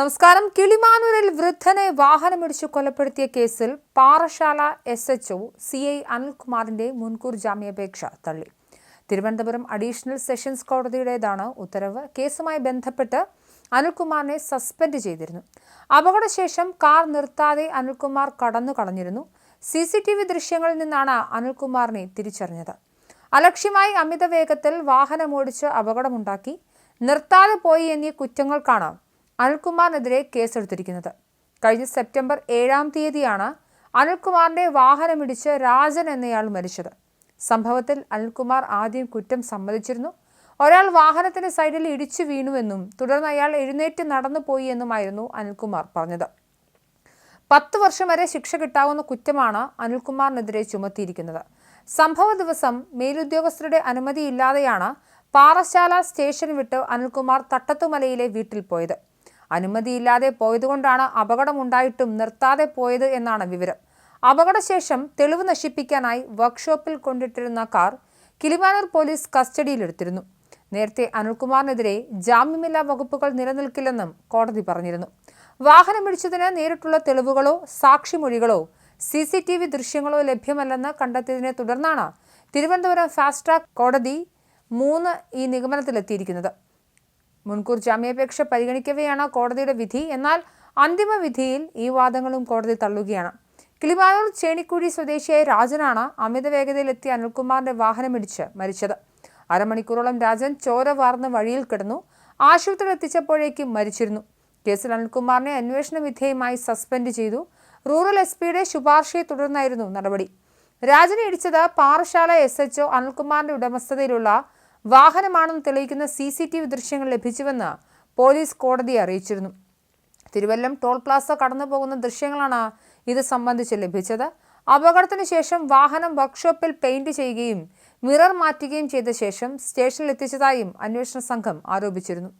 നമസ്കാരം. കിളിമാനൂരിൽ വൃദ്ധനെ വാഹനമിടിച്ചു കൊലപ്പെടുത്തിയ കേസിൽ Parassala S H O C I അനിൽകുമാറിന്റെ മുൻകൂർ ജാമ്യാപേക്ഷ തള്ളി. തിരുവനന്തപുരം അഡീഷണൽ സെഷൻസ് കോടതിയുടേതാണ് ഉത്തരവ്. കേസുമായി ബന്ധപ്പെട്ട് അനിൽകുമാറിനെ സസ്പെൻഡ് ചെയ്തിരുന്നു. അപകടശേഷം കാർ നിർത്താതെ അനിൽകുമാർ കടന്നു കളഞ്ഞിരുന്നു സി സി ടി വി ദൃശ്യങ്ങളിൽ നിന്നാണ് അനിൽകുമാറിനെ തിരിച്ചറിഞ്ഞത്. അലക്ഷ്യമായി അമിത വേഗത്തിൽ വാഹനമോടിച്ച് അപകടമുണ്ടാക്കി. നിർത്താതെ പോയി എന്നീ കുറ്റങ്ങൾക്കാണ് അനിൽകുമാറിനെതിരെ കേസെടുത്തിരിക്കുന്നത്. കഴിഞ്ഞ സെപ്റ്റംബർ ഏഴാം തീയതിയാണ് അനിൽകുമാറിന്റെ വാഹനമിടിച്ച് രാജൻ എന്നയാൾ മരിച്ചത്. സംഭവത്തിൽ അനിൽകുമാർ ആദ്യം കുറ്റം സമ്മതിച്ചിരുന്നു. ഒരാൾ വാഹനത്തിന്റെ സൈഡിൽ ഇടിച്ചു വീണുവെന്നും തുടർന്ന് അയാൾ എഴുന്നേറ്റ് നടന്നു പോയി എന്നുമായിരുന്നു അനിൽകുമാർ പറഞ്ഞത്. പത്ത് വർഷം വരെ ശിക്ഷ കിട്ടാവുന്ന കുറ്റമാണ് അനിൽകുമാറിനെതിരെ ചുമത്തിയിരിക്കുന്നത്. സംഭവ ദിവസം മേലുദ്യോഗസ്ഥരുടെ അനുമതിയില്ലാതെയാണ് പാറശാല സ്റ്റേഷൻ വിട്ട് അനിൽകുമാർ തട്ടത്തുമലയിലെ വീട്ടിൽ പോയത്. അനുമതിയില്ലാതെ പോയതുകൊണ്ടാണ് അപകടമുണ്ടായിട്ടും നിർത്താതെ പോയത് എന്നാണ് വിവരം. അപകടശേഷം തെളിവ് നശിപ്പിക്കാനായി വർക്ക്ഷോപ്പിൽ കൊണ്ടിട്ടിരുന്ന കാർ കിളിമാനൂർ പോലീസ് കസ്റ്റഡിയിലെടുത്തിരുന്നു. നേരത്തെ അനിൽകുമാറിനെതിരെ ജാമ്യമില്ലാ വകുപ്പുകൾ നിലനിൽക്കില്ലെന്നും കോടതി പറഞ്ഞിരുന്നു. വാഹനമിടിച്ചതിന് നേരിട്ടുള്ള തെളിവുകളോ സാക്ഷിമൊഴികളോ സി സി ടി വി ദൃശ്യങ്ങളോ ലഭ്യമല്ലെന്ന് കണ്ടെത്തിയതിനെ തുടർന്നാണ് തിരുവനന്തപുരം ഫാസ്റ്റ് ട്രാക്ക് കോടതി മൂന്ന് ഈ നിഗമനത്തിലെത്തിയിരിക്കുന്നത്. മുൻകൂർ ജാമ്യാപേക്ഷ പരിഗണിക്കവെയാണ് കോടതിയുടെ വിധി. എന്നാൽ അന്തിമ വിധിയിൽ ഈ വാദങ്ങളും കോടതി തള്ളുകയാണ്. കിളിമാനൂർ ചേണിക്കുഴി സ്വദേശിയായ രാജനാണ് അമിത വേഗതയിലെത്തിയ അനിൽകുമാറിന്റെ വാഹനമിടിച്ച് മരിച്ചത്. അരമണിക്കൂറോളം രാജൻ ചോര വാർന്ന് വഴിയിൽ കിടന്നു. ആശുപത്രിയിൽ എത്തിച്ചപ്പോഴേക്കും മരിച്ചിരുന്നു. കേസിൽ അനിൽകുമാറിനെ അന്വേഷണ വിധേയമായി സസ്പെൻഡ് ചെയ്തു. റൂറൽ എസ് പിയുടെ ശുപാർശയെ തുടർന്നായിരുന്നു നടപടി. രാജനെ ഇടിച്ചത് പാറശാല എസ് എച്ച്ഒ അനിൽകുമാറിന്റെ ഉടമസ്ഥതയിലുള്ള വാഹനമാണെന്ന് തെളിയിക്കുന്ന സി സി ടി വി ദൃശ്യങ്ങൾ ലഭിച്ചുവെന്ന് പോലീസ് കോടതിയെ അറിയിച്ചിരുന്നു. തിരുവല്ലം ടോൾ പ്ലാസ കടന്നു പോകുന്ന ദൃശ്യങ്ങളാണ് ഇത് സംബന്ധിച്ച് ലഭിച്ചത്. അപകടത്തിന് ശേഷം വാഹനം വർക്ക്ഷോപ്പിൽ പെയിന്റ് ചെയ്യുകയും മിറർ മാറ്റുകയും ചെയ്ത ശേഷം സ്റ്റേഷനിൽ എത്തിച്ചതായും അന്വേഷണ സംഘം ആരോപിച്ചിരുന്നു.